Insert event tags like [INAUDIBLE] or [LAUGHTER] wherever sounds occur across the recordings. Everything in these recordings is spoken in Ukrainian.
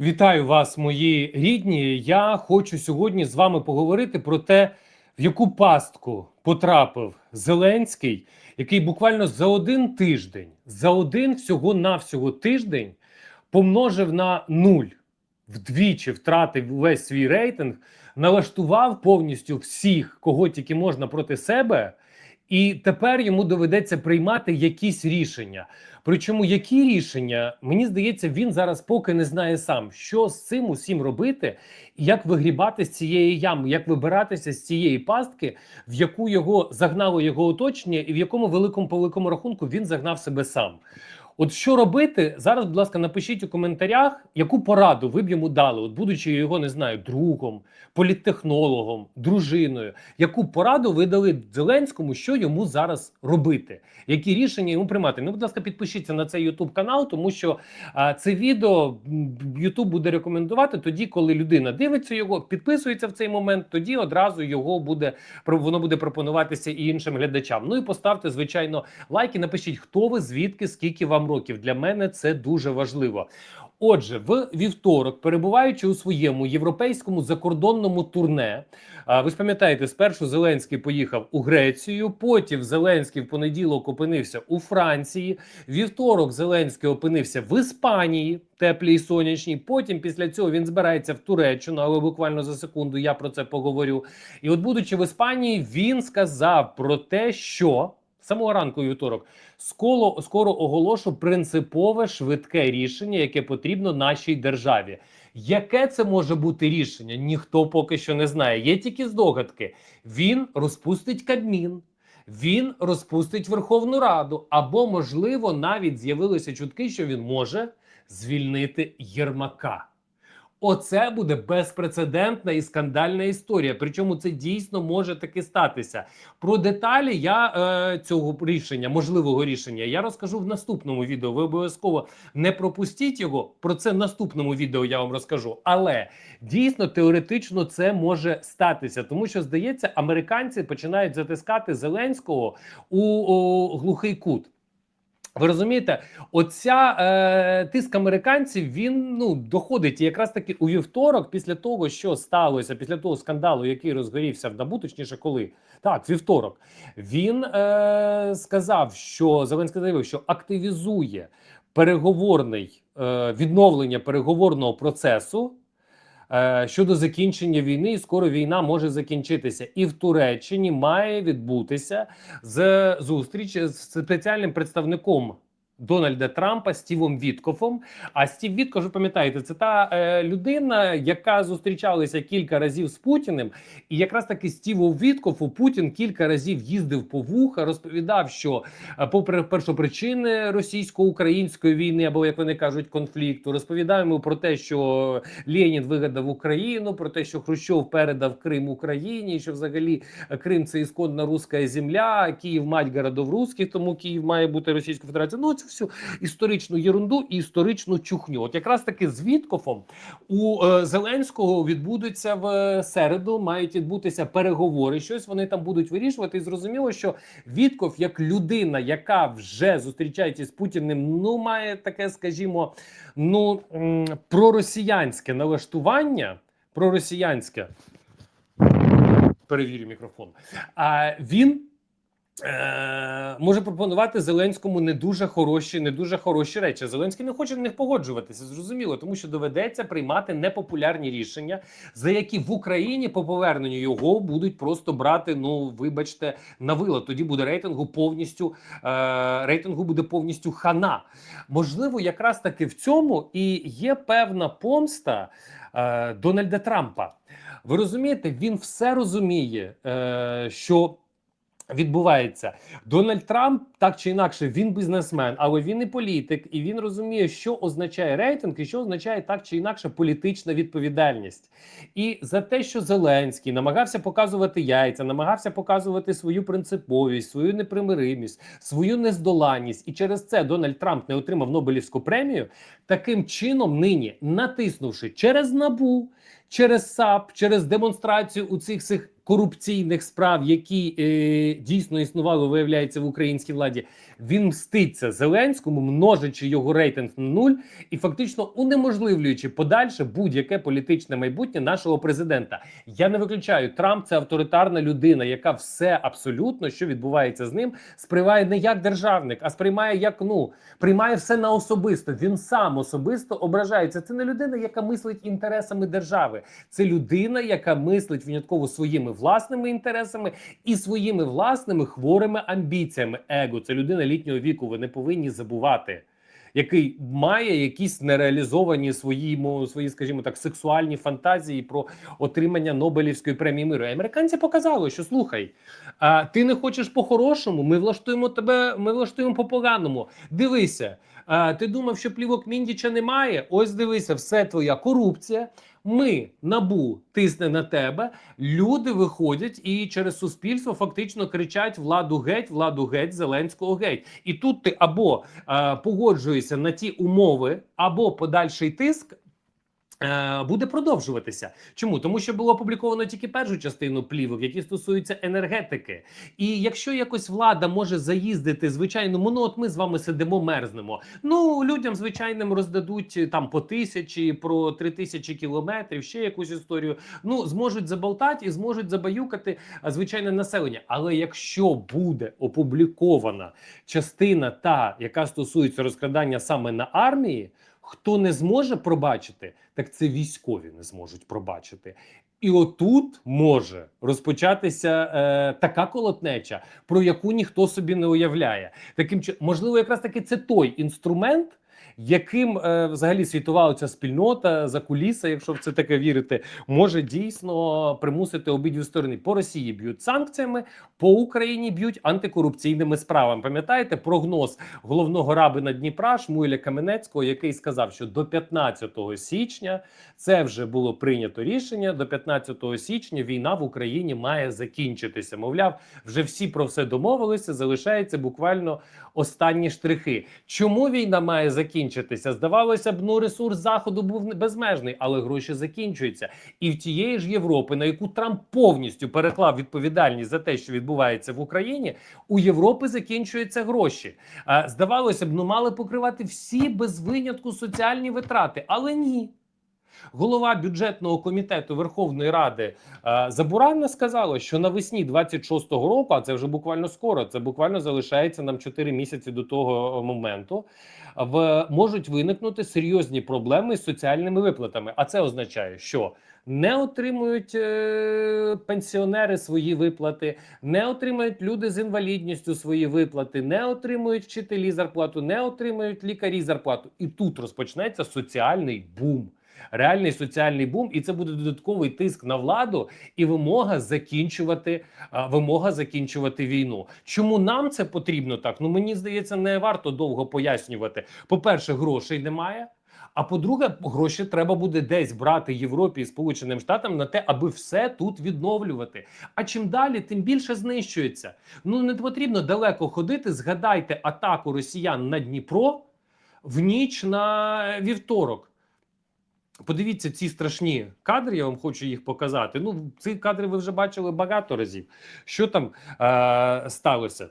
Вітаю вас, мої рідні. Я хочу сьогодні з вами поговорити про те, в яку пастку потрапив Зеленський, який буквально за один тиждень, за один всього-навсього тиждень помножив на нуль, вдвічі втратив весь свій рейтинг, налаштував повністю всіх, кого тільки можна проти себе. І тепер йому доведеться приймати якісь рішення. Причому які рішення, мені здається, він зараз поки не знає сам, що з цим усім робити, як вигрібати з цієї ями, як вибиратися з цієї пастки, в яку його загнало його оточення, і в якому великому по великому рахунку він загнав себе сам. От що робити зараз, будь ласка, напишіть у коментарях, яку пораду ви б йому дали, от будучи його не знаю, другом, політтехнологом, дружиною. Яку пораду ви дали Зеленському, що йому зараз робити? Які рішення йому приймати? Ну, будь ласка, підпишіться на цей Ютуб канал, тому що а, це відео Ютуб буде рекомендувати тоді, коли людина дивиться його, підписується в цей момент. Тоді одразу його буде воно буде пропонуватися і іншим глядачам. Ну і поставте звичайно лайки. Напишіть, хто ви, звідки, скільки вам років. Для мене це дуже важливо. Отже, в вівторок, перебуваючи у своєму європейському закордонному турне, ви ж пам'ятаєте, спершу Зеленський поїхав у Грецію. Потім Зеленський в понеділок опинився у Франції. Вівторок Зеленський опинився в Іспанії, теплій і сонячній. Потім після цього він збирається в Туреччину, але буквально за секунду я про це поговорю. І, от, будучи в Іспанії, він сказав про те, що самого ранку вівторок скоро, скоро оголошу принципове швидке рішення, яке потрібно нашій державі. Яке це може бути рішення? Ніхто поки що не знає. Є тільки здогадки. Він розпустить Кабмін. Він розпустить Верховну Раду, або, можливо, навіть з'явилися чутки, що він може звільнити Єрмака. Оце буде безпрецедентна і скандальна історія. Причому це дійсно може таки статися. Про деталі я е, цього рішення, можливого рішення, я розкажу в наступному відео. Ви обов'язково не пропустіть його. Про це в наступному відео я вам розкажу. Але дійсно теоретично це може статися, тому що здається, американці починають затискати Зеленського у, у глухий кут. Ви розумієте, оця е, тиск американців він ну доходить. Якраз таки у вівторок, після того, що сталося, після того скандалу, який розгорівся в набу, точніше, коли? Так, вівторок, він е, сказав, що Зеленський заявив, що активізує переговорний е, відновлення переговорного процесу. Е, щодо закінчення війни, і скоро війна може закінчитися, і в Туреччині має відбутися з зустріч з спеціальним представником. Дональда Трампа Стівом Віткофом. А Стів Віткоф, ви пам'ятаєте, це та е, людина, яка зустрічалася кілька разів з Путіним, і якраз таки Стіву Віткофу Путін кілька разів їздив по вуха, розповідав, що е, попри першопричини російсько-української війни, або як вони кажуть, конфлікту, розповідав йому про те, що Ленін вигадав Україну, про те, що Хрущов передав Крим Україні, що взагалі Крим це ісконна руська земля, Київ мать городов русських, тому Київ має бути Російською Федерацією. Ну всю історичну єрунду і історичну чухню. От якраз таки з Віткофом у е, Зеленського відбудуться в середу. Мають відбутися переговори. Щось вони там будуть вирішувати. І зрозуміло, що Вітков, як людина, яка вже зустрічається з Путіним, ну має таке, скажімо, ну проросіянське налаштування. Проросіянське перевірю мікрофон. А він. Е, може пропонувати Зеленському не дуже хороші, не дуже хороші речі. Зеленський не хоче на них погоджуватися, зрозуміло, тому що доведеться приймати непопулярні рішення, за які в Україні по поверненню його будуть просто брати. Ну вибачте, на вила. Тоді буде рейтингу повністю е, рейтингу буде повністю хана. Можливо, якраз таки в цьому і є певна помста е, Дональда Трампа. Ви розумієте, він все розуміє, е, що відбувається. Дональд Трамп так чи інакше він бізнесмен, але він і політик, і він розуміє, що означає рейтинг, і що означає так чи інакше політична відповідальність. І за те, що Зеленський намагався показувати яйця, намагався показувати свою принциповість, свою непримиримість, свою нездоланність, і через це Дональд Трамп не отримав Нобелівську премію. Таким чином, нині натиснувши через набу. Через САП, через демонстрацію у цих цих корупційних справ, які е, дійсно існували, виявляється в українській владі. Він мститься Зеленському, множачи його рейтинг на нуль і фактично унеможливлюючи подальше будь-яке політичне майбутнє нашого президента. Я не виключаю, Трамп це авторитарна людина, яка все абсолютно, що відбувається з ним, сприймає не як державник, а сприймає як ну приймає все на особисто. Він сам особисто ображається. Це не людина, яка мислить інтересами держави. Це людина, яка мислить винятково своїми власними інтересами і своїми власними хворими амбіціями. Его це людина літнього віку. Ви не повинні забувати. Який має якісь нереалізовані свої, свої, скажімо так, сексуальні фантазії про отримання Нобелівської премії миру. І американці показали, що слухай, а, ти не хочеш по-хорошому, ми влаштуємо тебе, ми влаштуємо по-поганому. Дивися, а, ти думав, що плівок Міндіча немає? Ось дивися, все твоя корупція. Ми набу тисне на тебе. Люди виходять і через суспільство фактично кричать: владу геть, владу геть, Зеленського геть. І тут ти або е, погоджуєшся на ті умови, або подальший тиск. Е, Буде продовжуватися. Чому? Тому що було опубліковано тільки першу частину плівок, які стосуються енергетики. І якщо якось влада може заїздити звичайному, ну от ми з вами сидимо, мерзнемо. Ну людям звичайним роздадуть е, там по тисячі, про три тисячі кілометрів, ще якусь історію. Ну зможуть заболтати і зможуть забаюкати звичайне населення. Але якщо буде опублікована частина, та яка стосується розкрадання саме на армії, хто не зможе пробачити, так це військові не зможуть пробачити. І отут може розпочатися е, така колотнеча, про яку ніхто собі не уявляє. Таким можливо, якраз таки це той інструмент, яким е, взагалі світова ця спільнота за куліса, якщо в це таке вірити, може дійсно примусити обидві сторони. По Росії б'ють санкціями, по Україні б'ють антикорупційними справами. Пам'ятаєте прогноз головного рабина Дніпра Шмуеля Каменецького, який сказав, що до 15 січня це вже було прийнято рішення. До 15 січня війна в Україні має закінчитися. Мовляв, вже всі про все домовилися. Залишається буквально останні штрихи. Чому війна має закінчитися? Здавалося б, ну ресурс заходу був безмежний, але гроші закінчуються. І в тієї ж Європи, на яку Трамп повністю переклав відповідальність за те, що відбувається в Україні, у Європи закінчуються гроші. Здавалося б, ну мали покривати всі без винятку соціальні витрати, але ні. Голова бюджетного комітету Верховної Ради е, Забуранна сказала, що навесні 26-го року, а це вже буквально скоро, це буквально залишається нам 4 місяці до того моменту. В можуть виникнути серйозні проблеми з соціальними виплатами. А це означає, що не отримують е, пенсіонери свої виплати, не отримують люди з інвалідністю свої виплати, не отримують вчителі зарплату, не отримують лікарі зарплату. І тут розпочнеться соціальний бум. Реальний соціальний бум, і це буде додатковий тиск на владу і вимога закінчувати вимога закінчувати війну. Чому нам це потрібно так? Ну мені здається, не варто довго пояснювати. По-перше, грошей немає. А по-друге, гроші треба буде десь брати Європі і Сполученим Штатам на те, аби все тут відновлювати. А чим далі, тим більше знищується. Ну не потрібно далеко ходити. Згадайте атаку росіян на Дніпро в ніч на вівторок. Подивіться ці страшні кадри. Я вам хочу їх показати. Ну, ці кадри ви вже бачили багато разів. Що там е, сталося?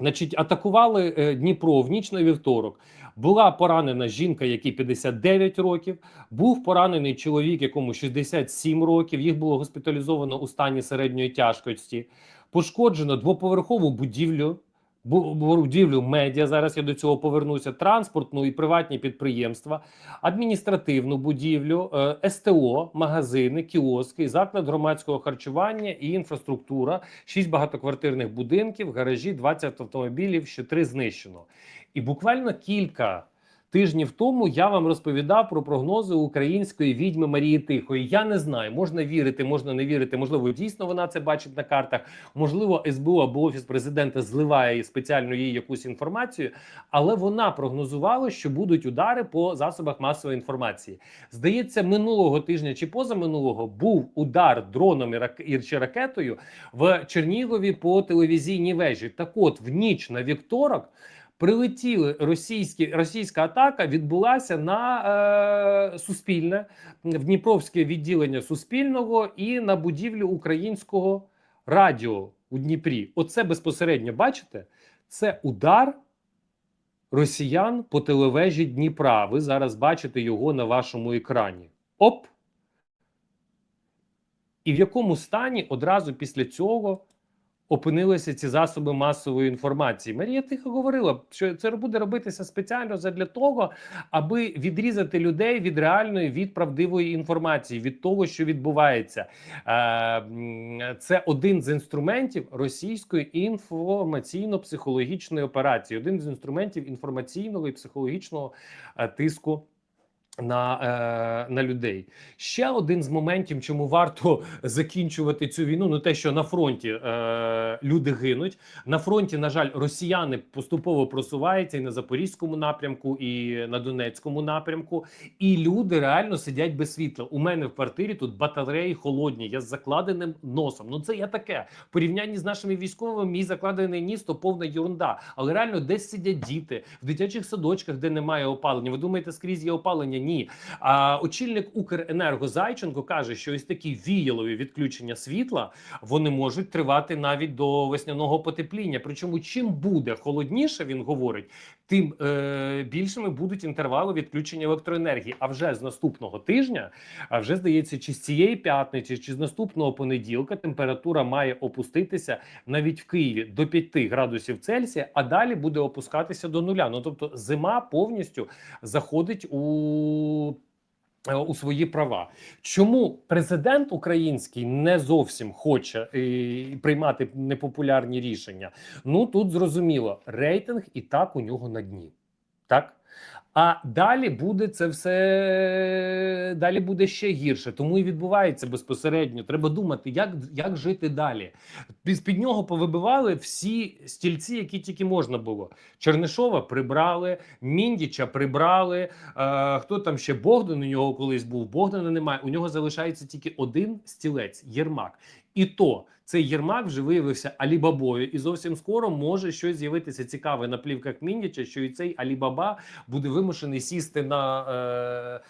Значить, атакували е, Дніпро в ніч на вівторок. Була поранена жінка, якій 59 років. Був поранений чоловік, якому 67 років. Їх було госпіталізовано у стані середньої тяжкості. Пошкоджено двоповерхову будівлю. Бу- Будівлю медіа зараз я до цього повернуся. Транспортну і приватні підприємства, адміністративну будівлю, е, СТО, магазини, кіоски, заклад громадського харчування і інфраструктура, шість багатоквартирних будинків, гаражі, 20 автомобілів, ще три знищено. І буквально кілька тижнів тому я вам розповідав про прогнози української відьми Марії Тихої. Я не знаю, можна вірити, можна не вірити. Можливо, дійсно вона це бачить на картах. Можливо, СБУ або офіс президента зливає спеціально їй якусь інформацію, але вона прогнозувала, що будуть удари по засобах масової інформації. Здається, минулого тижня чи позаминулого був удар дроном рак- і чи ракетою в Чернігові по телевізійній вежі. Так, от в ніч на вівторок. Прилетіли російські російська атака відбулася на е, суспільне в Дніпровське відділення Суспільного і на будівлю українського радіо у Дніпрі. Оце безпосередньо бачите. Це удар росіян по телевежі Дніпра. Ви зараз бачите його на вашому екрані. Оп! І в якому стані одразу після цього опинилися ці засоби масової інформації? Марія тихо говорила, що це буде робитися спеціально для того, аби відрізати людей від реальної, від правдивої інформації, від того, що відбувається. Е, Це один з інструментів російської інформаційно-психологічної операції, один з інструментів інформаційного і психологічного е, тиску. На, е, на людей ще один з моментів, чому варто [LAUGHS] закінчувати цю війну. Ну те, що на фронті е, люди гинуть. На фронті, на жаль, росіяни поступово просуваються і на запорізькому напрямку, і на Донецькому напрямку. І люди реально сидять без світла. У мене в квартирі тут батареї холодні. Я з закладеним носом. Ну це я таке в порівнянні з нашими військовими. Мій закладений ніс то повна ерунда. Але реально десь сидять діти в дитячих садочках, де немає опалення. Ви думаєте, скрізь є опалення? Ні. А очільник Укренерго Зайченко каже, що ось такі віялові відключення світла вони можуть тривати навіть до весняного потепління. Причому чим буде холодніше, він говорить, тим е, більшими будуть інтервали відключення електроенергії. А вже з наступного тижня, а вже здається, чи з цієї п'ятниці, чи з наступного понеділка температура має опуститися навіть в Києві до 5 градусів Цельсія, а далі буде опускатися до нуля. Ну тобто, зима повністю заходить у. Е, У свої права, чому президент український не зовсім хоче і, приймати непопулярні рішення? Ну тут зрозуміло, рейтинг і так у нього на дні. Так. А далі буде це все далі буде ще гірше. Тому і відбувається безпосередньо. Треба думати, як, як жити далі. Під, під нього повибивали всі стільці, які тільки можна було. Чернишова прибрали, Міндіча прибрали. Е, хто там ще Богдан? У нього колись був Богдана немає. У нього залишається тільки один стілець Єрмак. І то цей Єрмак вже виявився Алібабою, і зовсім скоро може щось з'явитися цікаве на плівках Міндіча, що і цей Алібаба буде вимушений сісти на е,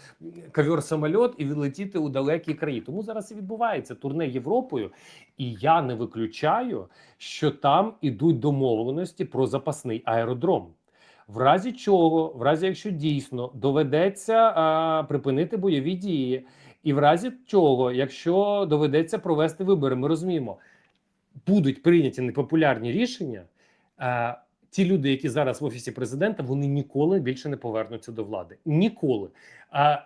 ковер самольот і відлетіти у далекі краї. Тому зараз і відбувається турне Європою, і я не виключаю, що там ідуть домовленості про запасний аеродром. В разі чого, в разі якщо дійсно доведеться а, припинити бойові дії, і в разі чого, якщо доведеться провести вибори, ми розуміємо, будуть прийняті непопулярні рішення. А, ті люди, які зараз в офісі президента, вони ніколи більше не повернуться до влади. Ніколи. А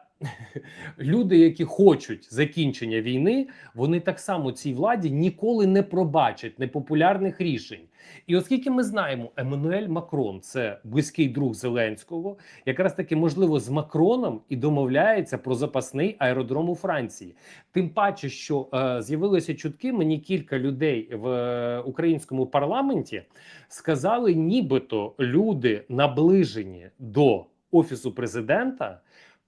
люди, які хочуть закінчення війни, вони так само цій владі ніколи не пробачать непопулярних рішень. І оскільки ми знаємо, Еммануель Макрон це близький друг Зеленського, якраз таки можливо з Макроном і домовляється про запасний аеродром у Франції. Тим паче, що е, з'явилися чутки, мені кілька людей в е, українському парламенті сказали, нібито люди наближені до офісу президента.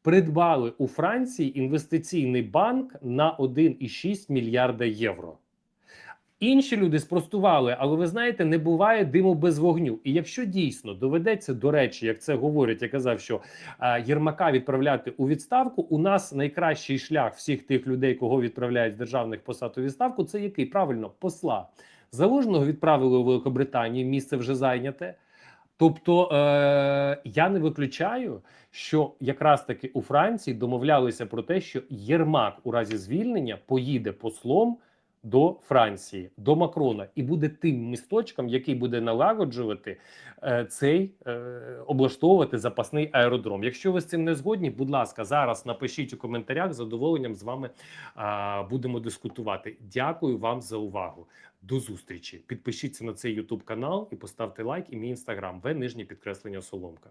Придбали у Франції інвестиційний банк на 1,6 мільярда євро. Інші люди спростували, але ви знаєте, не буває диму без вогню. І якщо дійсно доведеться, до речі, як це говорять, я казав, що а, Єрмака відправляти у відставку, у нас найкращий шлях всіх тих людей, кого відправляють з державних посад у відставку, це який правильно посла залужного відправили у Великобританію. Місце вже зайняте. Тобто е, я не виключаю, що якраз таки у Франції домовлялися про те, що Єрмак у разі звільнення поїде послом до Франції, до Макрона, і буде тим місточком, який буде налагоджувати е, цей е, облаштовувати запасний аеродром. Якщо ви з цим не згодні, будь ласка, зараз напишіть у коментарях. Задоволенням з вами а, будемо дискутувати. Дякую вам за увагу. До зустрічі. Підпишіться на цей YouTube канал і поставте лайк. І мій інстаграм в нижнє підкреслення Соломка.